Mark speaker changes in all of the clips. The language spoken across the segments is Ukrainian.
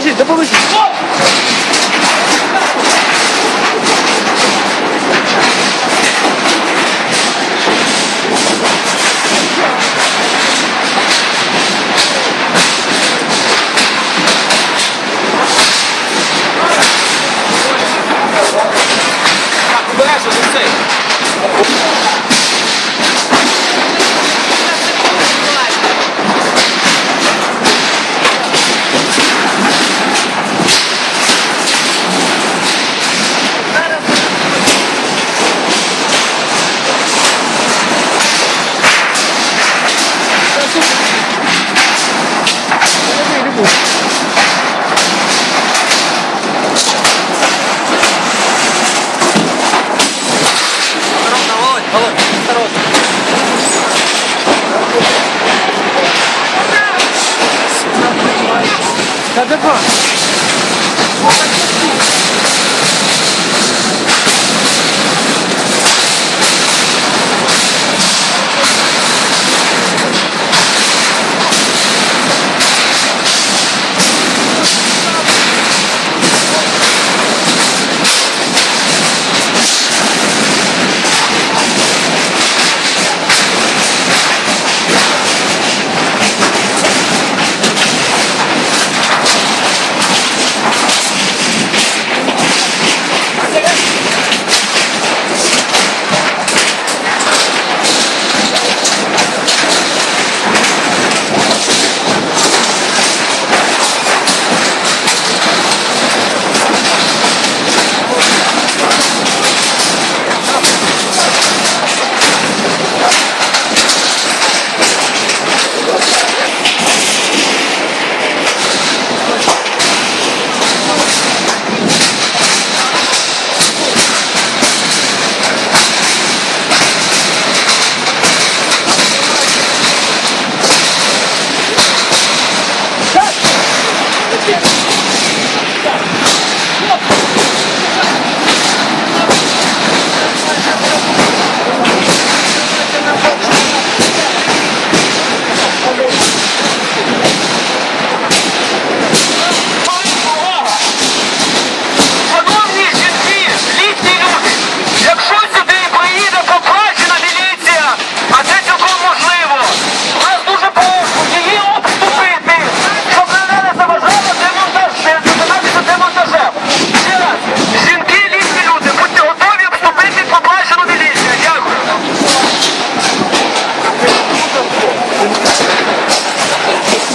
Speaker 1: Допоможіть, допоможіть.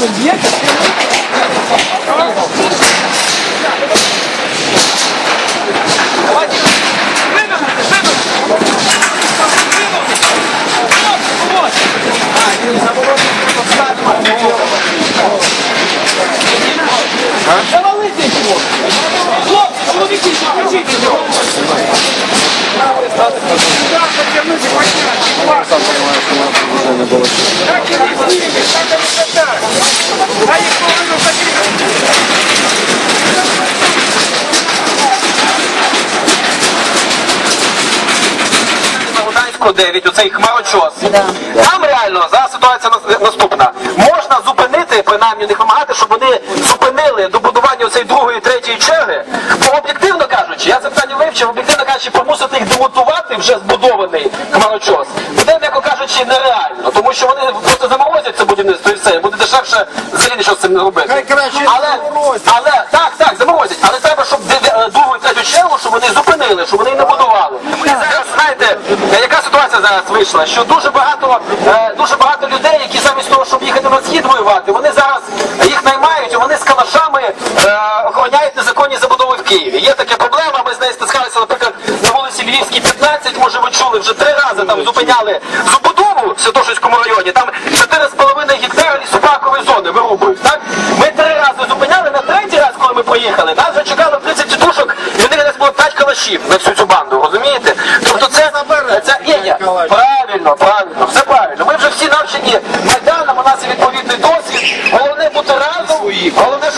Speaker 2: На
Speaker 3: Гуданського 9, оцей хмарочос. Там реально зараз ситуація наступна. Можна зупинити, принаймні не вимагати, щоб вони зупинили добудування цієї другої, третьої черги. Бо об'єктивно кажучи, я це питання вивчив, об'єктивно кажучи, примусити їх демонтувати вже збудований хмарочос. Буде, м'яко кажучи, нереально, тому що вони просто заморозять це будівництво і все, і буде дешевше взагалі нічого з цим не робити.
Speaker 1: Хай краще
Speaker 3: але, але так, так, заморозять, але треба, щоб другу і третю чергу, щоб вони зупинили, щоб вони її не будували. І зараз знаєте, яка ситуація зараз вийшла? Що дуже багато, е, дуже багато людей, які замість того, щоб їхати на схід воювати, вони зараз їх наймають, і вони з калашами е, охороняють незаконні забудови в Києві. Є така проблема. Ми з нею стискалися, наприклад, на вулиці Львівській 15, може ви чули, вже три рази там зупиняли забудову в Святошинському районі. Там 4,5 гектара лісопаркової зони вирубують. Так ми три рази зупиняли на третій раз, коли ми поїхали. Нас вже чекало було 5 калашів на всю цю банду. Розумієте? Тобто це це є, є. правильно, правильно, все правильно. Ми вже всі навчені майданом, у нас є відповідний досвід. Головне бути разом. Головне